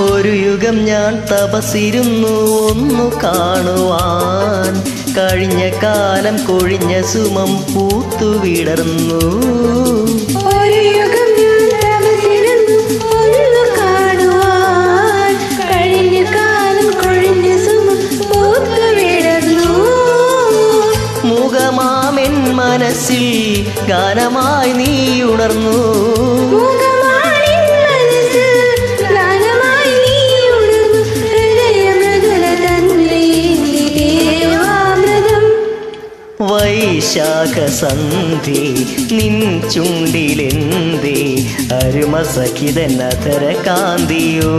ഒരു യുഗം ഞാൻ തപസിരുന്നു ഒന്നു കാണുവാൻ കഴിഞ്ഞ കാലം കൊഴിഞ്ഞ സുമം പൂത്തു വിടർന്നു. ഒരു യുഗം ഞാൻ തപസിരുന്നു ഒന്നു കാണുവാൻ കഴിഞ്ഞ കാലം കൊഴിഞ്ഞ സുമം പൂത്തു വിടർന്നു. മുഖമാമെൻ മനസ്സിൽ ഗാനമായി നീ ഉണർന്നു വൈശാഖ സന്ധി നിൻ ചുണ്ടിലെന്തേ? അരുമ സഖിതൻ അധര കാന്തിയോ